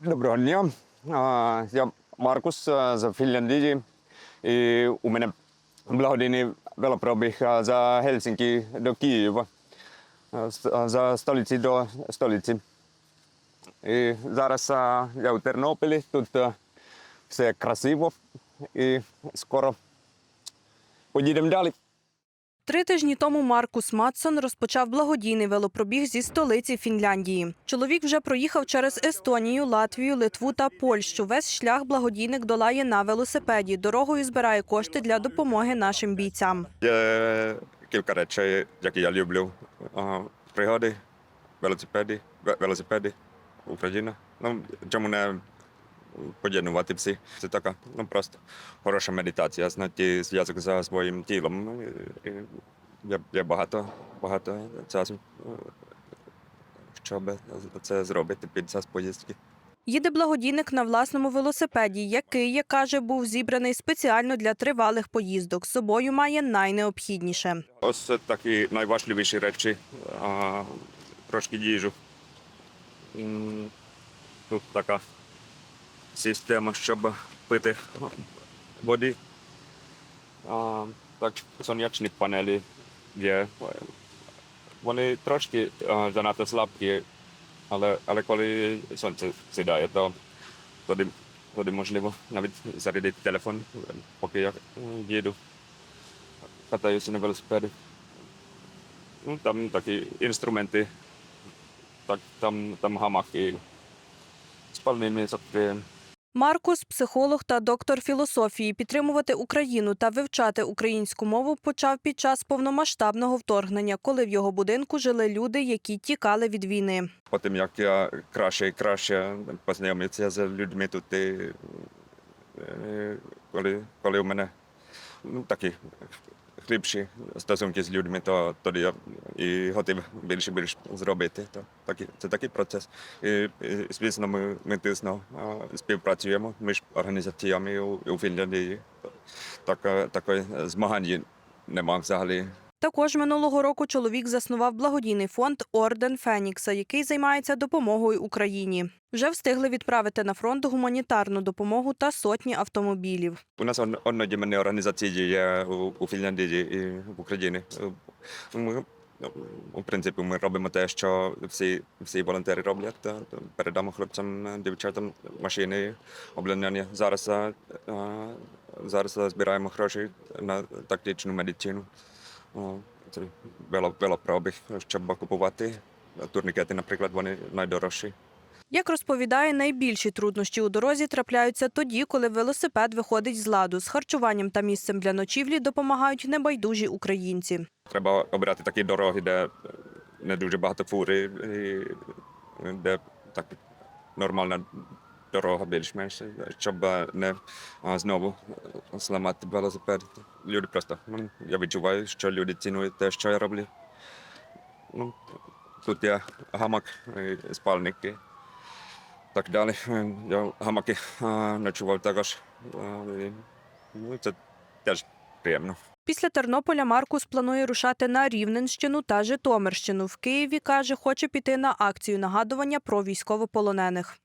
Доброго дня. Я Маркус з Фінляндії. І у мене благодійний велопробіг за Хельсінки до Києва, за столиці до столиці. І зараз я у Тернополі, тут все красиво і скоро поїдемо далі. Три тижні тому Маркус Матсон розпочав благодійний велопробіг зі столиці Фінляндії. Чоловік вже проїхав через Естонію, Латвію, Литву та Польщу. Весь шлях благодійник долає на велосипеді. Дорогою збирає кошти для допомоги нашим бійцям. Є кілька речей, які я люблю. Пригоди, велосипеди, ве- велосипеди, Україна. Ну, чому не поєднувати всі? Це така ну, просто хороша медитація, знайти зв'язок за своїм тілом. Є, є багато, багато часу, щоб це зробити під час поїздки. Їде благодійник на власному велосипеді, який, як каже, був зібраний спеціально для тривалих поїздок. З собою має найнеобхідніше. Ось такі найважливіші речі. Трошки їжу. Тут така система, щоб пити води. А, так, сонячні панелі є. Вони трошки а, занадто слабкі, але, але коли сонце сідає, то тоді, тоді можливо навіть зарядити телефон, поки я м, їду катаюся на велосипеді. Ну, там такі інструменти, так, там, там гамаки, спальні місця. Маркус, психолог та доктор філософії, підтримувати Україну та вивчати українську мову почав під час повномасштабного вторгнення, коли в його будинку жили люди, які тікали від війни. Потім як я краще і краще познайомився з людьми тут, е, коли, коли у мене ну, такі глибші стосунки з людьми, то тоді я і готів більше більше зробити. То такі, це такий процес. І, звісно, ми, ми тисно співпрацюємо між організаціями у, у Фінляндії. Так, е, такої змагань нема взагалі. Також минулого року чоловік заснував благодійний фонд Орден Фенікса, який займається допомогою Україні. Вже встигли відправити на фронт гуманітарну допомогу та сотні автомобілів. У нас од- однодіменні організації є у, Фінляндії і в Україні. Ми, ну, у принципі, ми робимо те, що всі, всі волонтери роблять. та Передамо хлопцям, дівчатам машини, обладнання. Зараз, зараз збираємо гроші на тактичну медицину. О, Це вело- велопробіг, щоб купувати. Турнікети, наприклад, вони найдорожчі. Як розповідає, найбільші труднощі у дорозі трапляються тоді, коли велосипед виходить з ладу. З харчуванням та місцем для ночівлі допомагають небайдужі українці. Треба обирати такі дороги, де не дуже багато фури, де так нормальна дорога більш-менш, щоб не знову зламати велосипед. Люди просто, ну, я відчуваю, що люди цінують те, що я роблю. Ну, тут є гамак, спальники. Так далі. Я гамаки ночував також. Ну, це теж приємно. Після Тернополя Маркус планує рушати на Рівненщину та Житомирщину. В Києві каже, хоче піти на акцію нагадування про військовополонених.